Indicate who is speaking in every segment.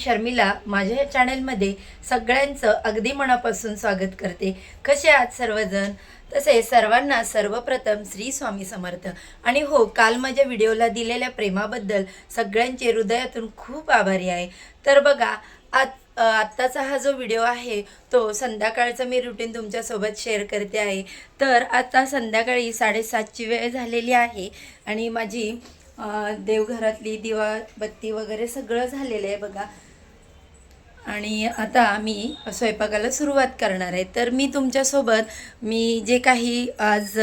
Speaker 1: मी शर्मिला माझ्या या चॅनलमध्ये सगळ्यांचं अगदी मनापासून स्वागत करते. कसे आहात सर्वजण? तसे सर्वांना सर्वप्रथम श्री स्वामी समर्थ. आणि हो काल माझ्या व्हिडिओला दिलेल्या प्रेमाबद्दल सगळ्यांचे हृदयातून खूप आभारी आहे. तर बघा आज आत्ताचा हा जो व्हिडिओ आहे तो संध्याकाळचा मी रुटीन तुमच्यासोबत शेअर करते आहे. तर आता संध्याकाळी साडेसातची वेळ झालेली आहे आणि माझी देवघरातली दिवा बत्ती वगैरे सगळं झालेलं आहे बघा. आणि आता मी स्वयंपाकाला सुरुवात करणार आहे. तर मी तुमच्यासोबत मी जे काही आज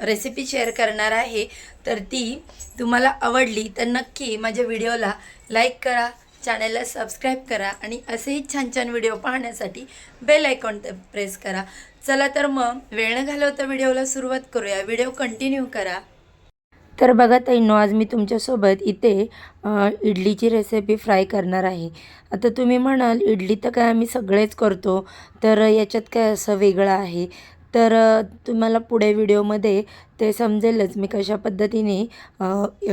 Speaker 1: रेसिपी शेअर करणार आहे तर ती तुम्हाला आवडली तर नक्की माझ्या व्हिडिओला लाईक करा चॅनलला सबस्क्राईब करा आणि असेही छान छान व्हिडिओ पाहण्यासाठी बेल आयकॉन प्रेस करा. चला तर मग वेळ न घालवता व्हिडिओला सुरुवात करूया. व्हिडिओ कंटिन्यू करा. तर बघा ताईंनो आज मी तुमच्यासोबत इथे इडलीची रेसिपी फ्राय करणार आहे. आता तुम्ही म्हणाल इडली तर काय आम्ही सगळेच करतो. तर याच्यात काय असं वेगळं आहे? तर तुम्हाला पुढे व्हिडिओमध्ये ते समजेलच मी कशा पद्धतीने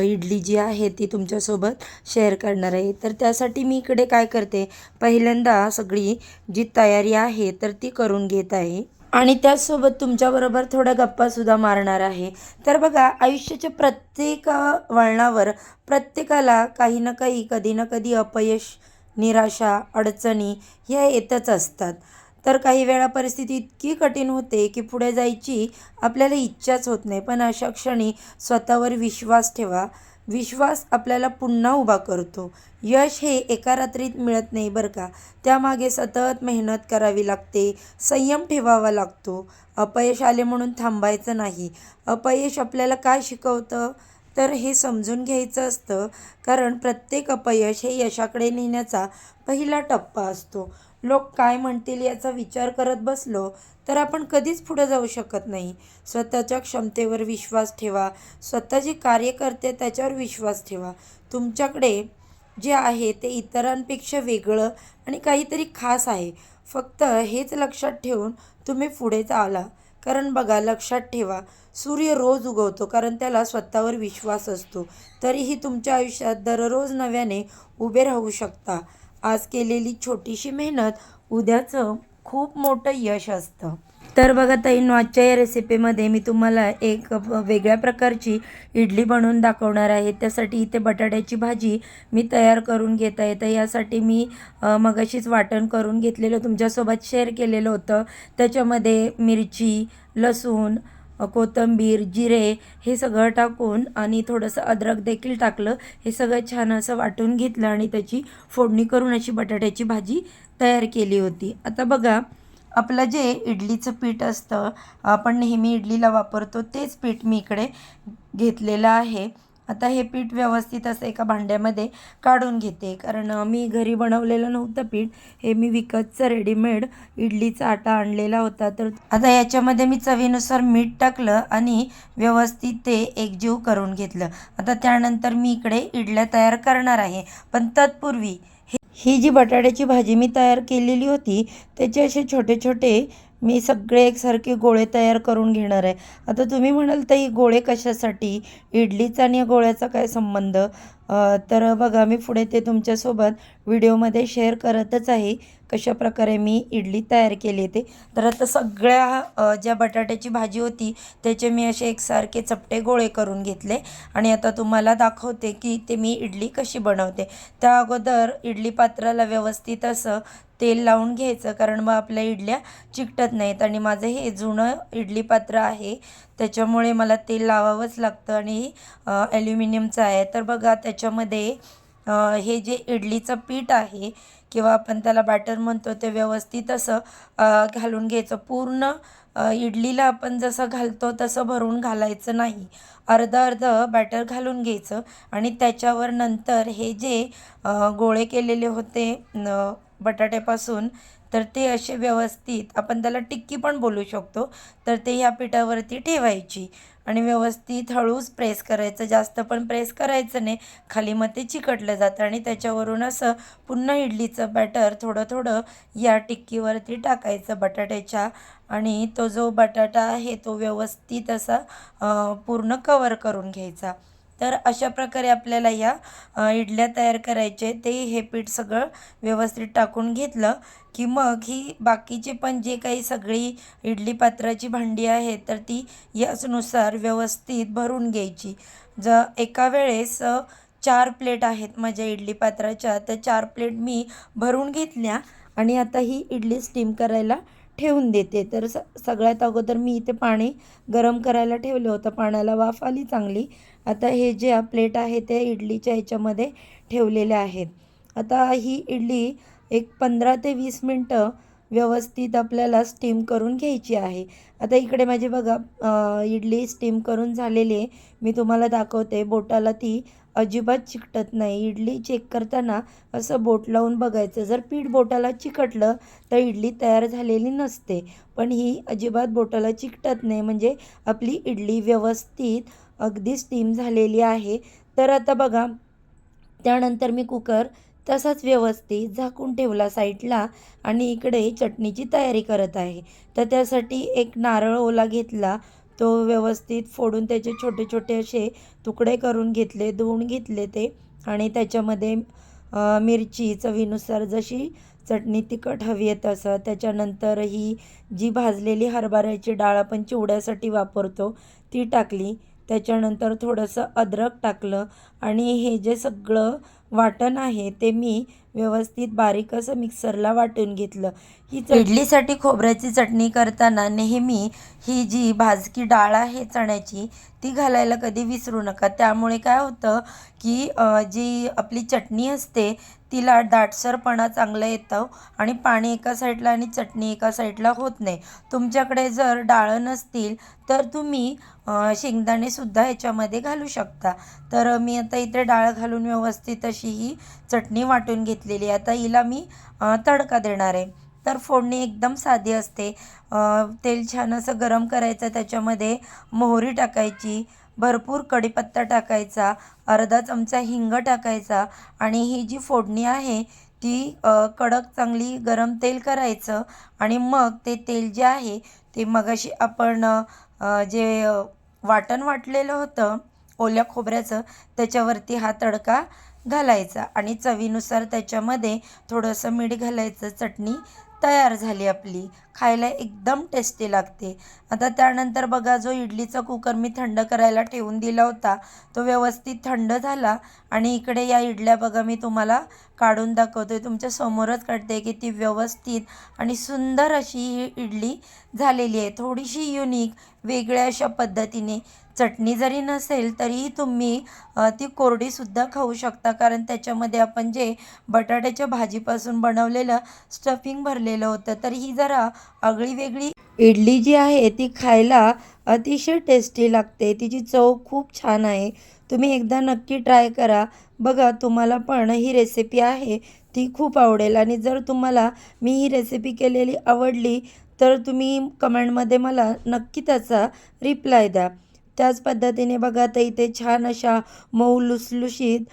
Speaker 1: इडली जी आहे ती तुमच्यासोबत शेअर करणार आहे. तर त्यासाठी मी इकडे काय करते? पहिल्यांदा सगळी जी तयारी आहे तर ती करून घेत आहे. आणि त्याचसोबत तुमच्याबरोबर थोड्या गप्पासुद्धा मारणार आहे. तर बघा आयुष्याच्या प्रत्येक वळणावर प्रत्येकाला काही ना काही कधी ना कधी अपयश निराशा अडचणी ह्या येतच असतात. तर काही वेळा परिस्थिती इतकी कठीण होते की पुढे जायची आपल्याला इच्छाच होत नाही. पण अशा क्षणी स्वतःवर विश्वास ठेवा. विश्वास आपल्याला पुन्हा उभा करतो. यश हे एका रात्रीत मिळत नाही बरं का. त्यामागे सतत मेहनत करावी लागते संयम ठेवावा लागतो. अपयश आले म्हणून थांबायचं नाही. अपयश आपल्याला काय शिकवतं? तर हे समजून घ्यायचं असतं कारण प्रत्येक अपयश हे यशाकडे नेण्याचा पहिला टप्पा असतो. लोक काय म्हणतील याचा विचार करत बसलो तर आपण कधीच पुढे जाऊ शकत नाही. स्वतःच्या क्षमतेवर विश्वास ठेवा. स्वतः जे कार्य करते त्याच्यावर विश्वास ठेवा. तुमच्याकडे जे आहे ते इतरांपेक्षा वेगळं आणि काहीतरी खास आहे. फक्त हेच लक्षात ठेवून तुम्ही पुढे आला कारण बघा लक्षात ठेवा सूर्य रोज उगवतो कारण त्याला स्वतःवर विश्वास असतो. तरीही तुमच्या आयुष्यात दररोज नव्याने उभे राहू शकता. आज केलेली छोटीशी मेहनत उद्याचं खूप मोठं यश असतं. तर बघा ताईंनो आजच्या या रेसिपीमध्ये मी तुम्हाला एक वेगळ्या प्रकारची इडली बनवून दाखवणार आहे. त्यासाठी इथे बटाट्याची भाजी मी तयार करून घेत आहे. तर यासाठी मी मगाशीच वाटण करून घेतलेलं तुमच्यासोबत शेअर केलेलं होतं. त्याच्यामध्ये मिरची लसूण कोथिंबीर जिरे हे सगळं टाकून आणि थोडंसं अद्रक देखील टाकलं. हे सगळं छान असं वाटून घेतलं आणि त्याची फोडणी करून अशी बटाट्याची भाजी तयार केली होती. आता बघा आपलं जे इडलीचं पीठ असतं आपण नेहमी इडलीला वापरतो तेच पीठ मी इकडे घेतलेलं आहे. आता हे पीठ व्यवस्थित असं एका भांड्यामध्ये काढून घेते. कारण मी घरी बनवलेलं नव्हतं पीठ. हे मी विकतचं रेडीमेड इडलीचा आटा आणलेला होता. तर आता याच्यामध्ये मी चवीनुसार मीठ टाकलं आणि व्यवस्थित ते एकजीव करून घेतलं. आता त्यानंतर मी इकडे इडल्या तयार करणार आहे. पण तत्पूर्वी हे ही जी बटाट्याची भाजी मी तयार केलेली होती त्याचे असे छोटे छोटे मी सगळे एकसारखे गोळे तयार करून घेणार आहे. आता तुम्ही म्हणाल तर ही गोळे कशासाठी? इडलीचा आणि गोळ्याचा काय संबंध? तर बघा मी पुढे ते तुमच्यासोबत व्हिडिओमध्ये शेअर करतच आहे कशा प्रकारे मी इडली तयार केली ते. तर आता सगळ्या ज्या बटाट्याची भाजी होती त्याचे मी असे एकसारखे चपटे गोळे करून घेतले. आणि आता तुम्हाला दाखवते की ते मी इडली कशी बनवते. त्या अगोदर इडली पात्राला व्यवस्थित असं तेल लावून घ्यायचं कारण मग आपल्या इडल्या चिकटत नाहीत. आणि माझं हे जुनं इडली पात्र आहे त्याच्यामुळे मला तेल लावावंच लागतं आणि ॲल्युमिनियमचं आहे. तर बघा त्याच्यामध्ये हे जे इडलीचं पीठ आहे किंवा आपण त्याला बॅटर म्हणतो ते व्यवस्थित असं घालून घ्यायचं. पूर्ण इडलीला आपण जसं घालतो तसं भरून घालायचं नाही. अर्धं अर्धं बॅटर घालून घ्यायचं आणि त्याच्यावर नंतर हे जे गोळे केलेले होते बटाट्यापासून तर ते असे व्यवस्थित आपण त्याला टिक्की पण बोलू शकतो तर ते ह्या पिठावरती ठेवायची. आणि व्यवस्थित हळूच प्रेस करायचं जास्त पण प्रेस करायचं नाही. खाली मग ते चिकटलं जातं आणि त्याच्यावरून असं पुन्हा इडलीचं बॅटर थोडं थोडं या टिक्कीवरती टाकायचं बटाट्याच्या. आणि तो जो बटाटा आहे तो व्यवस्थित असा पूर्ण कवर करून घ्यायचा. तर अशा प्रकारे आपल्याला या इडल्या तयार करायचे ते हे पीठ सगळं व्यवस्थित टाकून घेतलं की मग ही बाकीचे पण जे काही सगळी इडली पात्राची भांडी आहेत तर ती याचनुसार व्यवस्थित भरून घ्यायची. ज एका वेळेस चार प्लेट आहेत माझ्या इडली पात्राच्या. तर चार प्लेट मी भरून घेतल्या आणि आता ही इडली स्टीम करायला ठेवून देते. तर स सगळ्यात अगोदर मी इथे पाणी गरम करायला ठेवलं होतं. पाण्याला वाफ आली चांगली. आता हे जे प्लेट आहे ते इडलीच्या ह्याच्यामध्ये ठेवलेले आहेत. आता ही इडली एक पंधरा ते वीस मिनटं व्यवस्थित आपल्याला स्टीम करून घ्यायची आहे. आता इकडे माझी बघा इडली स्टीम करून झालेली आहे. मी तुम्हाला दाखवते. बोटाला ती अजिबात चिकटत नाही. इडली चेक करताना असं बोट लावून बघायचं. जर पीठ बोटाला चिकटलं तर इडली तयार झालेली नसते. पण ही अजिबात बोटाला चिकटत नाही. म्हणजे आपली इडली व्यवस्थित अगदी स्टीम झालेली आहे. तर आता बघा त्यानंतर मी कुकर तसाच व्यवस्थित झाकून ठेवला साईडला आणि इकडे चटणीची तयारी करत आहे. तर त्यासाठी एक नारळ ओला घेतला. तो व्यवस्थित फोडून त्याचे छोटे छोटे असे तुकडे करून घेतले धुवून घेतले ते. आणि त्याच्यामध्ये मिरची चवीनुसार जशी चटणी तिखट हवी आहे तसं. त्याच्यानंतर ही जी भाजलेली हरभऱ्याची डाळ आपण चिवड्यासाठी वापरतो ती टाकली. त्याच्यानंतर थोडंसं अद्रक टाकलं. आणि हे जे सगळं वाटण आहे ते मी व्यवस्थित बारीक असं मिक्सरला वाटून घेतलं. ही इडलीसाठी खोबऱ्याची चटणी करताना नेहमी ही जी भाजकी डाळ आहे चण्याची ती घालायला कधी विसरू नका. त्यामुळे काय होतं की जी आपली चटणी असते तिला दाटसरपणा चांगला येतं आणि पाणी एका साईडला आणि चटणी एका साईडला होत नाही. तुमच्याकडे जर डाळं नसतील तर तुम्ही शेंगदाणेसुद्धा ह्याच्यामध्ये घालू शकता. तर मी आता इथे डाळ घालून व्यवस्थित अशी ही चटणी वाटून घेतली. घेतलेली आता हिला मी तडका देणार आहे. तर फोडणी एकदम साधी असते. तेल छान असं गरम करायचं त्याच्यामध्ये मोहरी टाकायची भरपूर कढीपत्ता टाकायचा अर्धा चमचा हिंग टाकायचा आणि ही जी फोडणी आहे ती कडक चांगली गरम तेल करायचं आणि मग ते तेल जे आहे ते मगाशी आपण जे वाटण वाटलेलं होतं ओल्या खोबऱ्याचं त्याच्यावरती हा तडका घालायचा आणि चवीनुसार त्याच्यामध्ये थोडंसं मीठ घालायचं चटणी तयार झाली आपली. खायला एकदम टेस्टी लागते. आता त्यानंतर बघा जो इडलीचा कुकर मी थंड करायला ठेवून दिला होता तो व्यवस्थित थंड झाला. आणि इकडे या इडल्या बघा मी तुम्हाला काढून दाखवते तुमच्या समोरच काढते की ती व्यवस्थित आणि सुंदर अशी ही इडली झालेली आहे. थोडीशी युनिक वेगळ्या अशा पद्धतीने. चटणी जरी नसेल तरीही तुम्ही ती कोरडीसुद्धा खाऊ शकता. कारण त्याच्यामध्ये आपण जे बटाट्याच्या भाजीपासून बनवलेलं स्टफिंग भरलेलं होतं तर ही जरा आगळी वेगळी इडली जी आहे ती खायला अतिशय टेस्टी लागते. तिची चव खूप छान आहे. तुम्ही एकदा नक्की ट्राय करा. बघा तुम्हाला पण ही रेसिपी आहे ती खूप आवडेल. आणि जर तुम्हाला मी ही रेसिपी केलेली आवडली तर तुम्ही कमेंटमध्ये मला नक्की त्याचा रिप्लाय द्या. त्याच पद्धतीने बघा आता इथे छान अशा मऊ लुसलुशीत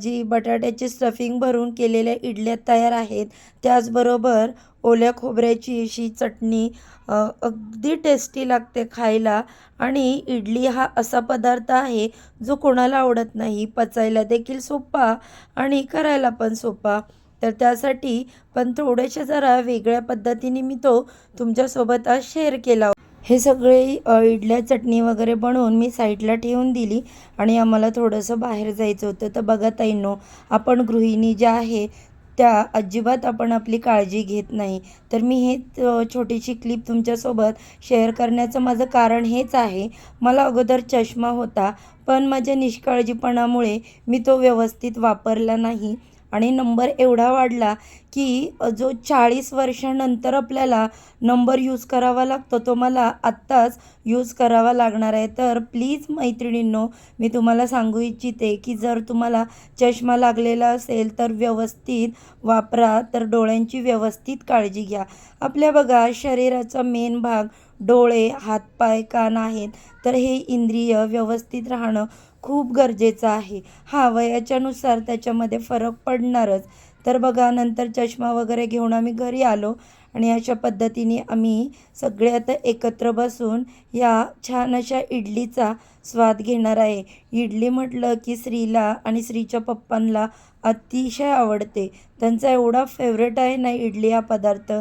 Speaker 1: जी बटाट्याची स्टफिंग भरून केलेल्या इडल्या तयार आहेत. त्याचबरोबर ओल्या खोबऱ्याची अशी चटणी अगदी टेस्टी लागते खायला. आणि इडली हा असा पदार्थ आहे जो कोणाला आवडत नाही. पचायला देखील सोपा आणि करायला पण सोपा. तर त्यासाठी पण थोड्याशा जरा वेगळ्या पद्धतीने मी तो तुमच्यासोबत आज शेअर केला हे सगळे इडल्या चटणी वगैरे बनवून मी साईडला ठेवून दिली आणि आम्हाला थोडंसं बाहेर जायचं होतं. तर बघा ताईंनो आपण गृहिणी ज्या आहे त्या अजिबात आपण आपली काळजी घेत नाही. तर मी हे छोटीशी क्लिप तुमच्यासोबत शेअर करण्याचं माझं कारण हेच आहे. मला अगोदर चष्मा होता पण माझ्या निष्काळजीपणामुळे मी तो व्यवस्थित वापरला नाही. आणि नंबर एवढा वाढला की जो चाळीस वर्षानंतर आपल्याला नंबर यूज करावा लागतो तो मला आत्ताच यूज करावा लागणार आहे. तर प्लीज मैत्रिणींनो मी तुम्हाला सांगू इच्छिते की जर तुम्हाला चष्मा लागलेला असेल तर व्यवस्थित वापरा तर डोळ्यांची व्यवस्थित काळजी घ्या. आपल्या बघा शरीराचा मेन भाग डोळे हातपाय कान आहेत. तर हे इंद्रिय व्यवस्थित राहणं खूप गरजेचं आहे. हा वयाच्यानुसार त्याच्यामध्ये फरक पडणारच. तर बघा नंतर चष्मा वगैरे घेऊन आम्ही घरी आलो. आणि अशा पद्धतीने आम्ही सगळे आता एकत्र बसून या छान अशा इडलीचा स्वाद घेणार आहे. इडली म्हटलं की श्रीला आणि श्रीच्या पप्पांना अतिशय आवडते. त्यांचा एवढा फेवरेट आहे ना इडली हा पदार्थ.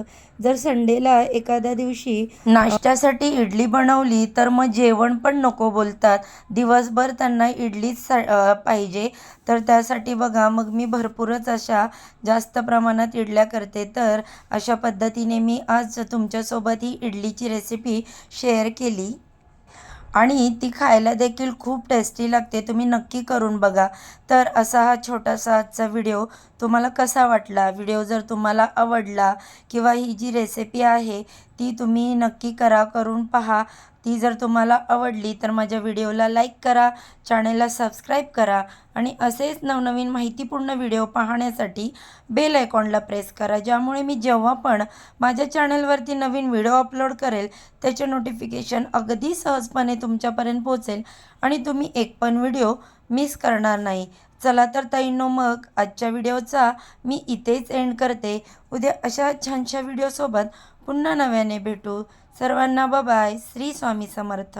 Speaker 1: जर संडेला एखाद्या दिवशी नाश्त्यासाठी इडली बनवली तर मग जेवण पण नको बोलतात. दिवसभर त्यांना इडलीच सा- पाहिजे. तर त्यासाठी बघा मग मी भरपूरच अशा जास्त प्रमाणात इडल्या करते. तर अशा पद्धतीने मी आज तुमच्यासोबत ही इडलीची रेसिपी शेअर केली. आणि ती खायला देखील खूप टेस्टी लागते. तुम्ही नक्की करून बघा. तर असा हा छोटासा आजचा व्हिडिओ तुम्हाला कसा वाटला? व्हिडिओ जर तुम्हाला आवडला किंवा ही जी रेसिपी आहे ती तुम्ही नक्की करा करून पहा. ती जर तुम्हाला आवडली तर माझ्या व्हिडिओला लाईक करा चॅनलला सबस्क्राईब करा आणि असेच नवनवीन माहितीपूर्ण व्हिडिओ पाहण्यासाठी बेल आयकॉनला प्रेस करा ज्यामुळे मी जेव्हा पण माझ्या चॅनलवरती नवीन व्हिडिओ अपलोड करेल त्याचे नोटिफिकेशन अगदी सहजपणे तुमच्यापर्यंत पोहोचेल आणि तुम्ही एक पण व्हिडिओ मिस करणार नाही. चला तर ताईंनो मग आजच्या व्हिडिओचा मी इथेच एंड करते. उद्या अशा छानशा व्हिडिओसोबत पुन्हा नव्याने भेटू. सर्वांना बाय श्री स्वामी समर्थ.